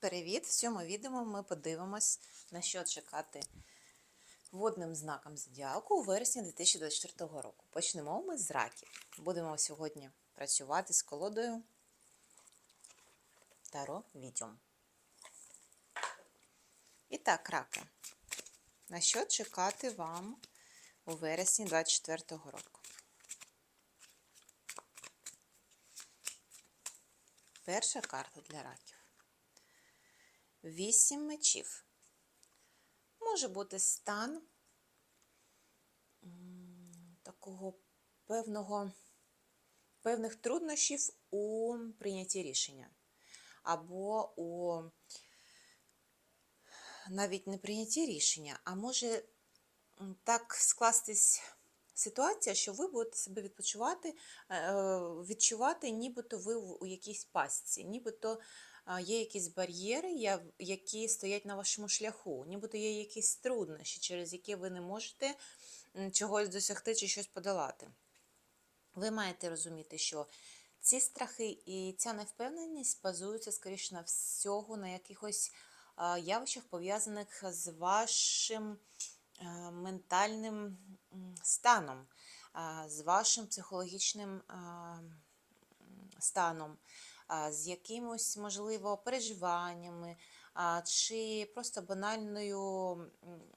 Привіт! В цьому відео ми подивимось, на що чекати водним знаком зодіаку у вересні 2024 року. Почнемо ми з раків. Будемо сьогодні працювати з колодою Таро Відьом. І так, раки. На що чекати вам у вересні 2024 року? Перша карта для раків. Вісім мечів. Може бути стан такого певного, певних труднощів у прийнятті рішення. Або у навіть не прийнятті рішення, а може так скластись ситуація, що ви будете себе відпочивати, е, відчувати, нібито ви у якійсь пастці, нібито є якісь бар'єри, які стоять на вашому шляху, нібито є якісь труднощі, через які ви не можете чогось досягти чи щось подолати. Ви маєте розуміти, що ці страхи і ця невпевненість базуються, скоріше на всього, на якихось явищах, пов'язаних з вашим е, ментальним станом, з вашим психологічним станом, з якимось, можливо, переживаннями, чи просто банальною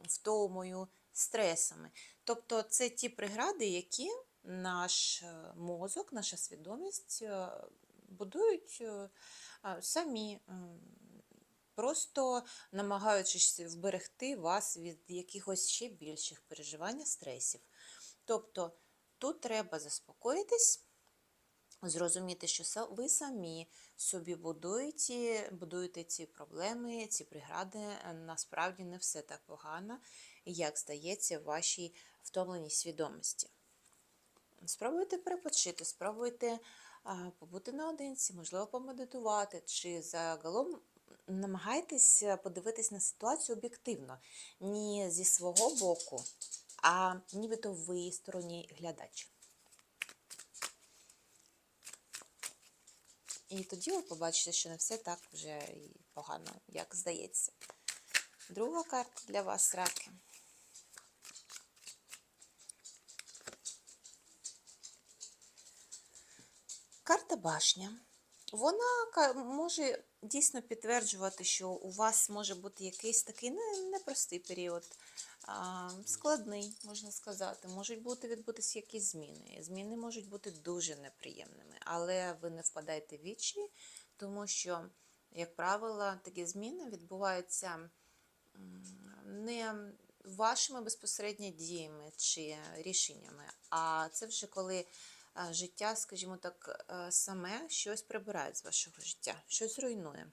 втомою, стресами. Тобто це ті прегради, які наш е, мозок, наша свідомість е, будують е, самі. Просто намагаючись вберегти вас від якихось ще більших переживань, стресів. Тобто тут треба заспокоїтись, зрозуміти, що ви самі собі будуєте, будуєте ці проблеми, ці прегради. Е, Насправді не все так погано, як здається, в вашій втомленій свідомості. Спробуйте перепочити, спробуйте побути наодинці, можливо, помедитувати, чи загалом намагайтесь подивитись на ситуацію об'єктивно, не зі свого боку, а нібито ви сторонній глядач. І тоді ви побачите, що не все так вже і погано, як здається. Друга карта для вас раки. Карта башня. Вона може дійсно підтверджувати, що у вас може бути якийсь такий непростий період, складний, можна сказати. Можуть бути відбутися якісь зміни. Зміни можуть бути дуже неприємними, але ви не впадайте в вічі, тому що, як правило, такі зміни відбуваються не вашими безпосередньо діями чи рішеннями, а це вже коли життя, скажімо так, е, саме щось прибирає з вашого життя, щось руйнує,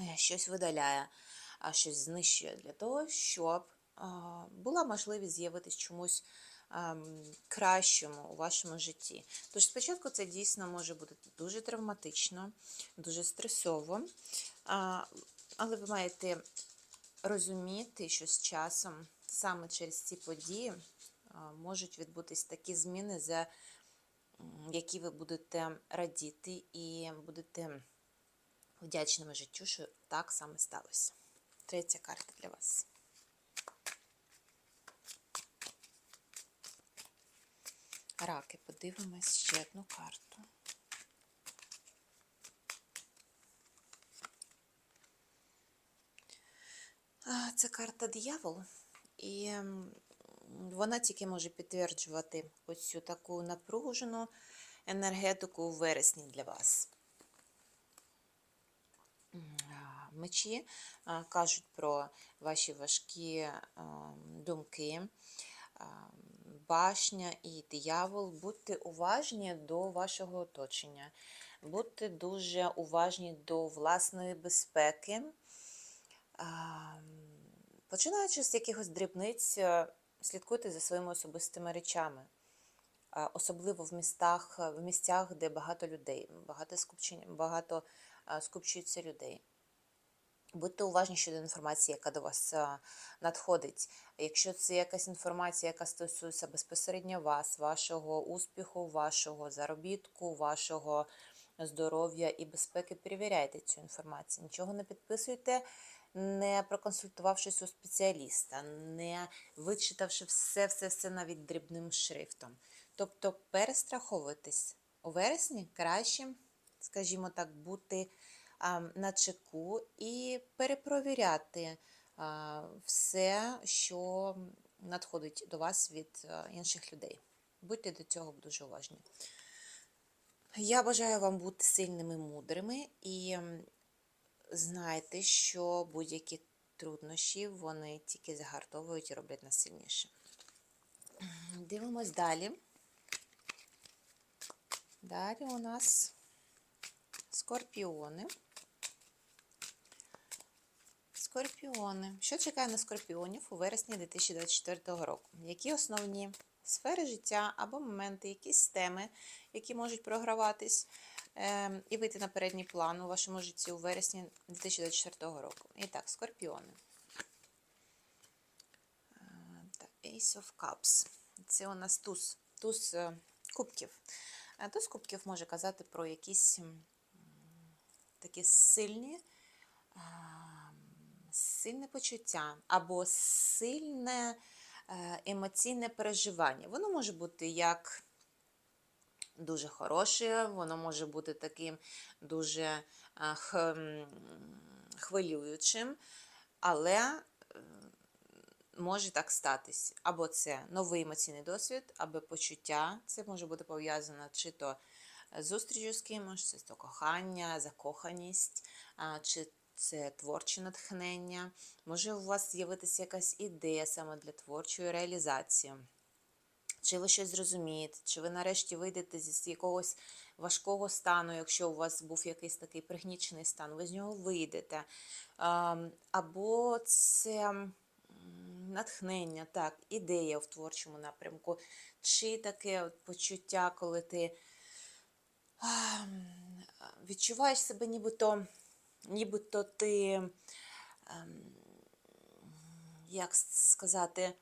е, щось видаляє, а щось знищує для того, щоб була можливість з'явитись чомусь кращому у вашому житті. Тож спочатку це дійсно може бути дуже травматично, дуже стресово, але ви маєте розуміти, що з часом саме через ці події можуть відбутись такі зміни, за які ви будете радіти і будете вдячними життю, що так саме сталося. Третя карта для вас. Раки, подивимось ще одну карту. Це карта диявол, і вона тільки може підтверджувати ось цю таку напружену енергетику у вересні для вас. Мечі кажуть про ваші важкі думки, башня і диявол. Будьте уважні до вашого оточення, будьте дуже уважні до власної безпеки. Починаючи з якихось дрібниць, е, слідкуйте за своїми особистими речами, особливо в містах, в місцях, де багато людей, багато скупчень, багато скупчується людей. Будьте уважні щодо інформації, яка до вас надходить. Якщо це якась інформація, яка стосується безпосередньо вас, вашого успіху, вашого заробітку, вашого здоров'я і безпеки, перевіряйте цю інформацію. Нічого не підписуйте, не проконсультувавшись у спеціаліста, не вичитавши все, все, все навіть дрібним шрифтом. Тобто перестраховуйтесь. У вересні краще, скажімо так, бути на чеку і перепровіряти все, що надходить до вас від інших людей. Будьте до цього дуже уважні. Я бажаю вам бути сильними, мудрими і знайте, що будь-які труднощі вони тільки загартовують і роблять нас сильніше. Дивимось далі. Далі у нас скорпіони. Скорпіони. Що чекає на скорпіонів у вересні 2024 року? Які основні сфери життя або моменти, якісь теми, які можуть програватись е, і вийти на передній план у вашому житті у вересні 2024 року? І так, скорпіони. Е, Ace of Cups. Це у нас туз, туз е, кубків. Е, Туз кубків може казати про якісь такі сильні, сильне почуття або сильне е, емоційне переживання. Воно може бути як дуже хороше, воно може бути таким дуже е, хвилюючим, але може так статись. Або це новий емоційний досвід, або почуття. Це може бути пов'язано чи то зустрічю з кимось, чи то кохання, закоханість, чи це творче натхнення. Може у вас з'явитися якась ідея саме для творчої реалізації. Чи ви щось зрозумієте, чи ви нарешті вийдете зі якогось важкого стану, якщо у вас був якийсь такий пригнічений стан, ви з нього вийдете. Або це натхнення, так, ідея в творчому напрямку, чи таке почуття, коли ти відчуваєш себе нібито, нібито ти, ем, як сказати,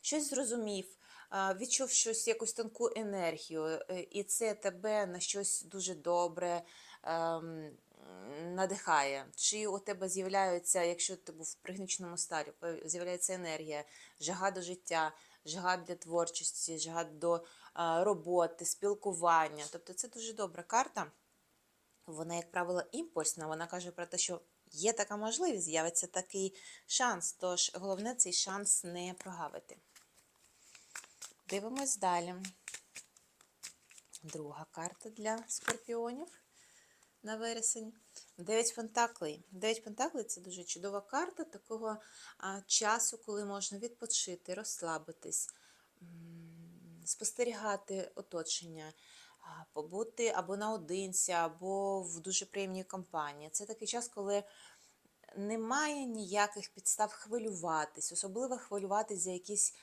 щось зрозумів, відчув щось, якусь тонку енергію, е, і це тебе на щось дуже добре ем, надихає. Чи у тебе з'являються, якщо ти був в пригніченому стані, з'являється енергія, жага до життя, жага для творчості, жага до роботи, спілкування. Тобто це дуже добра карта. Вона, як правило, імпульсна. Вона каже про те, що є така можливість, з'явиться такий шанс. Тож головне цей шанс не прогавити. Дивимось далі. Друга карта для скорпіонів на вересень. Дев'ять пентаклей. Дев'ять пентаклей це дуже чудова карта такого часу, коли можна відпочити, розслабитись, спостерігати оточення, побути або наодинці, або в дуже приємній компанії. Це такий час, коли немає ніяких підстав хвилюватись, особливо хвилюватись за якісь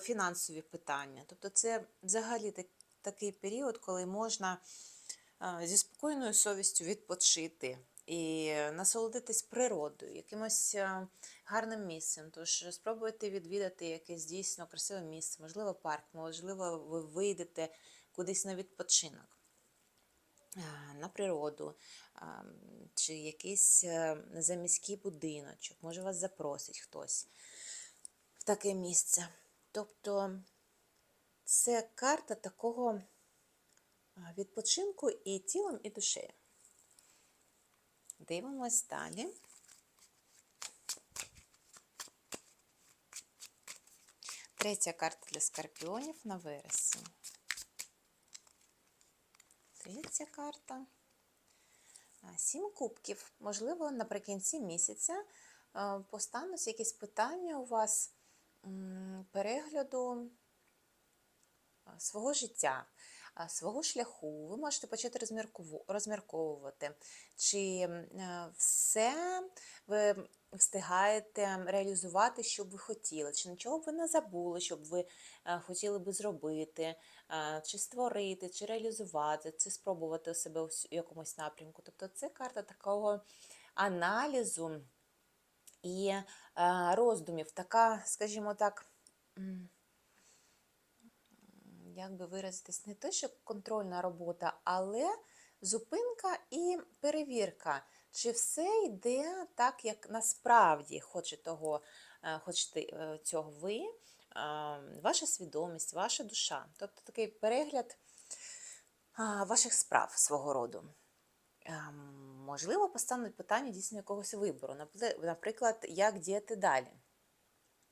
фінансові питання. Тобто це взагалі такий період, коли можна зі спокійною совістю відпочити і насолодитись природою, якимось гарним місцем. Тож спробуйте відвідати якесь дійсно красиве місце, можливо, парк, можливо, ви вийдете кудись на відпочинок. На природу, чи якийсь е, заміський будиночок, може вас запросить хтось в таке місце. Тобто це карта такого відпочинку і тілом, і душею. Дивимось далі. Третя карта для скорпіонів на вересень. Третя карта. Сім кубків. Можливо, наприкінці місяця постануть якісь питання у вас перегляду свого життя, свого шляху. Ви можете почати розмірковувати, чи все ви встигаєте реалізувати, що б ви хотіли, чи нічого б ви не забули, що б ви е, хотіли би зробити, е, чи створити, чи реалізувати, чи спробувати себе у якомусь напрямку. Тобто це карта такого аналізу і е, роздумів, така, скажімо так, як би виразитись, не те, що контрольна робота, але зупинка і перевірка, чи все йде так, як насправді хоче того, е, хочете е, цього ви, е, ваша свідомість, ваша душа. Тобто такий перегляд ваших справ свого роду. Можливо, постануть питання дійсно якогось вибору. Наприклад, як діяти далі.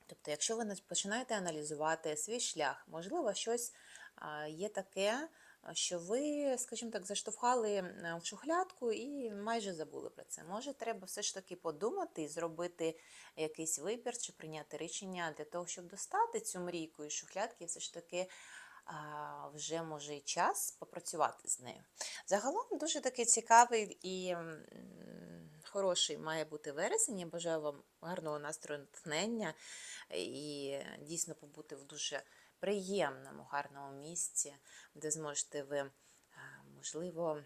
Тобто, якщо ви починаєте аналізувати свій шлях, можливо, щось є таке, що ви, скажімо так, заштовхали в шухлядку і майже забули про це. Може, треба все ж таки подумати і зробити якийсь вибір чи прийняти рішення для того, щоб достати цю мрійку із шухлядки, і все ж таки а, вже може і час попрацювати з нею. Загалом дуже такий цікавий і хороший має бути вересень. Я бажаю вам гарного настрою натхнення і дійсно побути в дуже приємному, гарному місці, де зможете ви, е, можливо,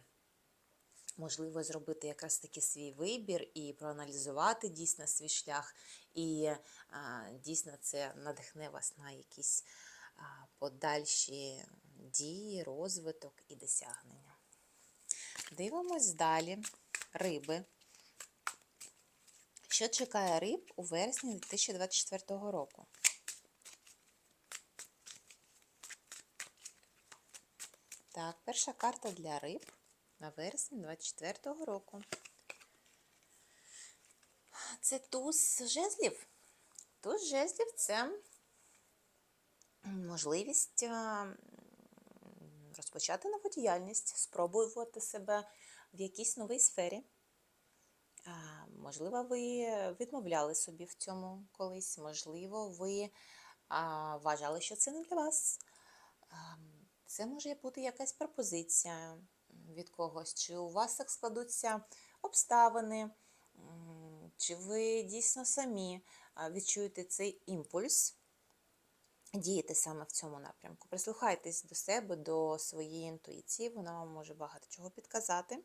можливо, зробити якраз таки свій вибір і проаналізувати дійсно свій шлях, і дійсно це надихне вас на якісь подальші дії, розвиток і досягнення. Дивимось далі. Риби. Що чекає риб у вересні 2024 року? Так, перша карта для риб на вересень 2024 року. Це туз жезлів. Туз жезлів це можливість розпочати нову діяльність, спробувати себе в якійсь новій сфері. Можливо, ви відмовляли собі в цьому колись, можливо, ви вважали, що це не для вас. Це може бути якась пропозиція від когось, чи у вас так складуться обставини, чи ви дійсно самі відчуєте цей імпульс діяти саме в цьому напрямку. Прислухайтесь до себе, до своєї інтуїції, вона вам може багато чого підказати.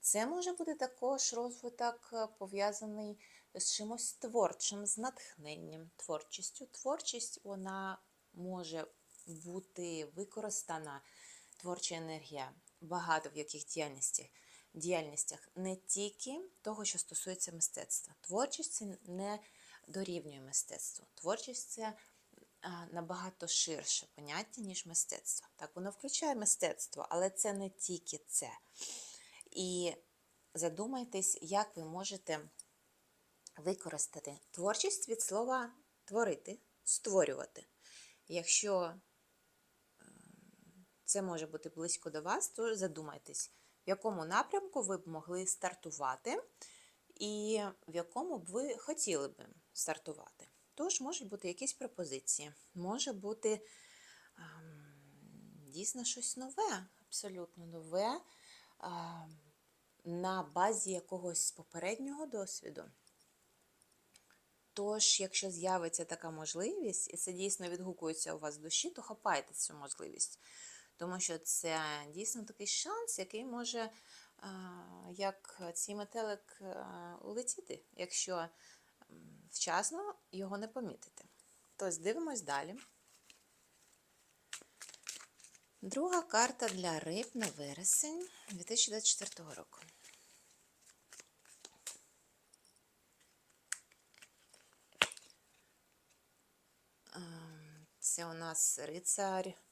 Це може бути також розвиток е, пов'язаний з чимось творчим, з натхненням, творчістю. Творчість вона може бути використана, творча енергія, багато в яких діяльностях. Діяльностях не тільки того, що стосується мистецтва. Творчість це не дорівнює мистецтву. Творчість це набагато ширше поняття, ніж мистецтво. Так, воно включає мистецтво, але це не тільки це. І задумайтесь, як ви можете використати творчість від слова творити, створювати. Якщо це може бути близько до вас, то задумайтесь, в якому напрямку ви б могли стартувати, і в якому б ви хотіли б стартувати. Тож, можуть бути якісь пропозиції, може бути ем, дійсно щось нове, абсолютно нове, ем, на базі якогось попереднього досвіду. Тож, якщо з'явиться така можливість, і це дійсно відгукується у вас в душі, то хапайте цю можливість. Тому що це дійсно такий шанс, який може, як цей метелик, улетіти, якщо вчасно його не помітити. Тож дивимось далі. Друга карта для риб на вересень 2024 року. Ем, Це у нас рицар а,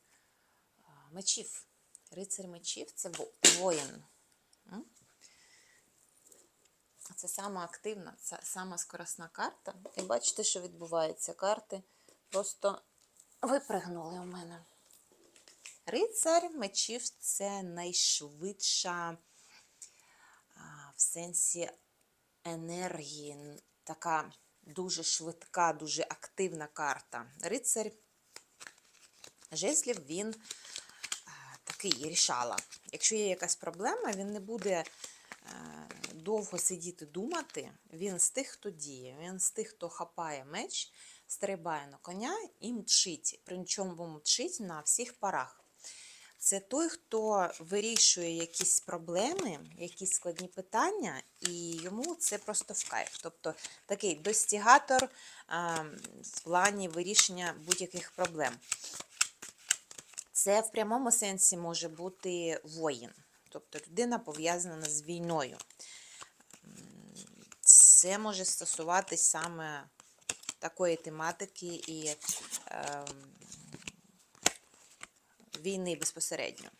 мечів. Рицар мечів це воїн. Це сама активна, сама скоросна карта. І бачите, що відбувається. Карти просто випригнули у мене. Рицар мечів це найшвидша в сенсі енергії, така дуже швидка, дуже активна карта. Рицар жезлів він такий рішала. Якщо є якась проблема, він не буде е, довго сидіти думати. Він з тих, хто діє, він з тих, хто хапає меч, стрибає на коня і мчить. Причому мчить на всіх парах. Це той, хто вирішує якісь проблеми, якісь складні питання, і йому це просто в кайф. Тобто такий достігатор а, в плані вирішення будь-яких проблем. Це в прямому сенсі може бути воїн, тобто людина пов'язана з війною. Це може стосуватись саме такої тематики і ем, війни безпосередньо.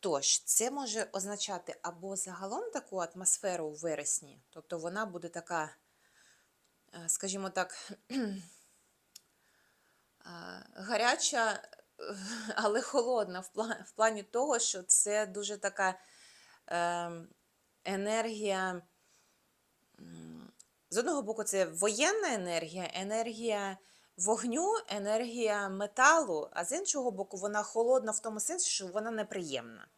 Тож, це може означати або загалом таку атмосферу у вересні, тобто вона буде така, е, скажімо так, гаряча, е, але холодна в плані того, що це дуже така ем, енергія. З одного боку, це воєнна енергія, енергія вогню, енергія металу, а з іншого боку, вона холодна в тому сенсі, що вона неприємна.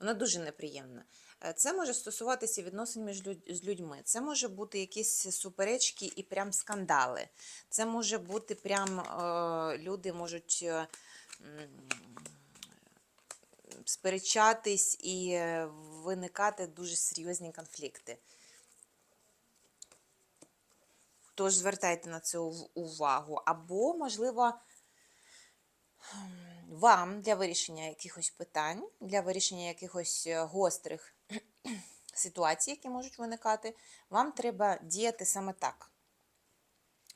Вона дуже неприємна. Е, Це може стосуватися відносин між з людьми. Це може бути якісь суперечки і прям скандали. Це може бути прям е, люди можуть е, сперечатись і виникати дуже серйозні конфлікти. Тож звертайте на це увагу. Або, можливо, вам для вирішення якихось питань, для вирішення якихось гострих ситуацій, які можуть виникати, вам треба діяти саме так.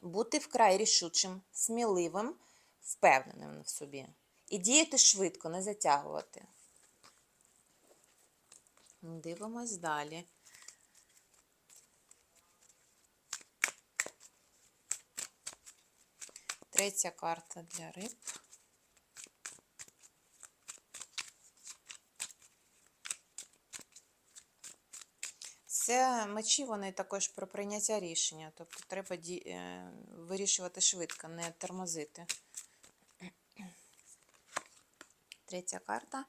Бути вкрай рішучим, сміливим, впевненим в собі. І діяти швидко, не затягувати. Дивимось далі. Третя карта для риб. Це мечі, вони також про прийняття рішення. Тобто треба ді... е, вирішувати швидко, не тормозити. Третя карта.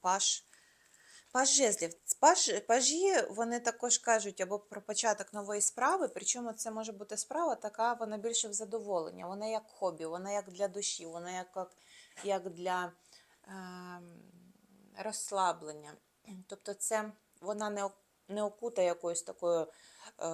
Паш. Паж жезлів. Паж, пажі вони також кажуть або про початок нової справи, причому це може бути справа така, вона більше в задоволення, вона як хобі, вона як для душі, вона як, як для е, розслаблення. Тобто це вона не, не окута якоюсь такою е,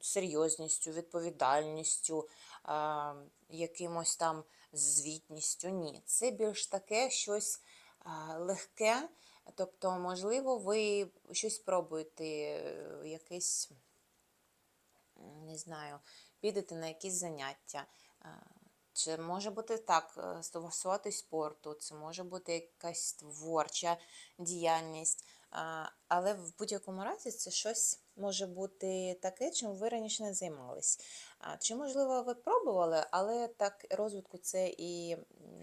серйозністю, відповідальністю, е, якимось там звітністю. Ні, це більш таке щось е, легке. Тобто, можливо, ви щось спробуєте, е, якесь, не знаю, підете на якісь заняття. Чи може бути так, е, стосуватись спорту, це може бути якась творча діяльність. Але в будь-якому разі це щось може бути таке, чим ви раніше не займались. Чи, можливо, ви пробували, але так розвитку це і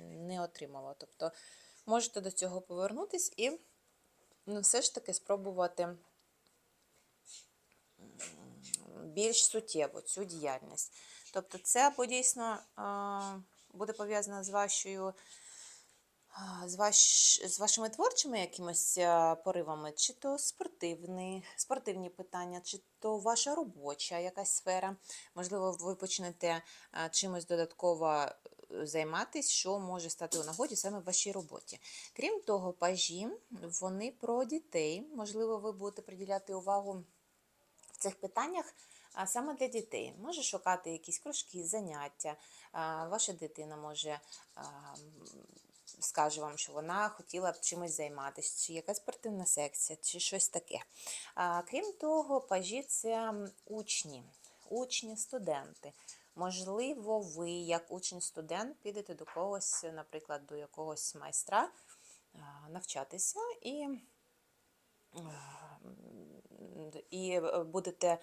не отримало. Тобто можете до цього повернутись і ну, все ж таки спробувати більш суттєво цю діяльність. Тобто, це або дійсно буде пов'язано з вашою. З, ваш, з вашими творчими якимось поривами, чи то спортивні, спортивні питання, чи то ваша робоча якась сфера. Можливо, ви почнете чимось додатково е, займатися, що може стати у нагоді саме в вашій роботі. Крім того, пажі вони про дітей. Можливо, ви будете приділяти увагу в цих питаннях а саме для дітей. Може шукати якісь кружки, заняття. Ваша дитина може скаже вам, що вона хотіла б чимось займатися, чи якась спортивна секція, чи щось таке. Крім того, пажі це учні, учні, студенти. Можливо, ви, як учень-студент, підете до когось, наприклад, до якогось майстра навчатися і і е, будете,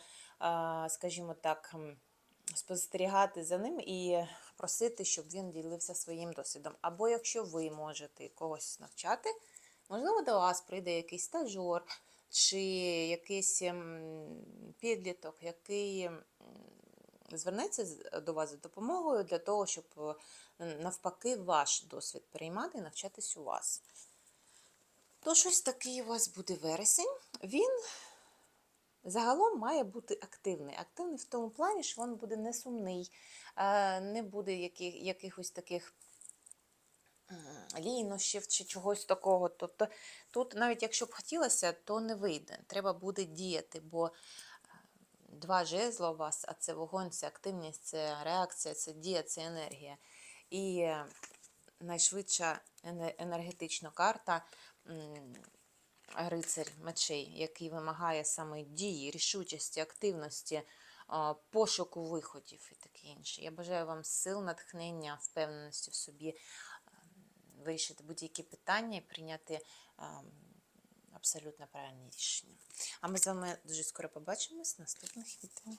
скажімо так, спостерігати за ним і просити, щоб він ділився своїм досвідом. Або якщо ви можете когось навчати, можливо, до вас прийде якийсь стажор чи якийсь ем, підліток, який звернеться до вас за допомогою для того, щоб е, навпаки ваш досвід переймати і навчатись у вас. То щось такий у вас буде вересень. Він загалом має бути активний. Активний в тому плані, що він буде не сумний, е, не буде яких, якихось таких лінощів чи чогось такого. Тобто тут, навіть якщо б хотілося, то не вийде. Треба буде діяти, бо е, два жезла у вас, а це вогонь, це активність, це реакція, це дія, це енергія. І е, найшвидша енергетична карта рицарь мечей, який вимагає саме дії, рішучості, активності, пошуку виходів і таке інше. Я бажаю вам сил, натхнення, впевненості в собі ем, вирішити будь-які питання і прийняти ем, абсолютно правильні рішення. А ми з вами дуже скоро побачимось в наступних відео.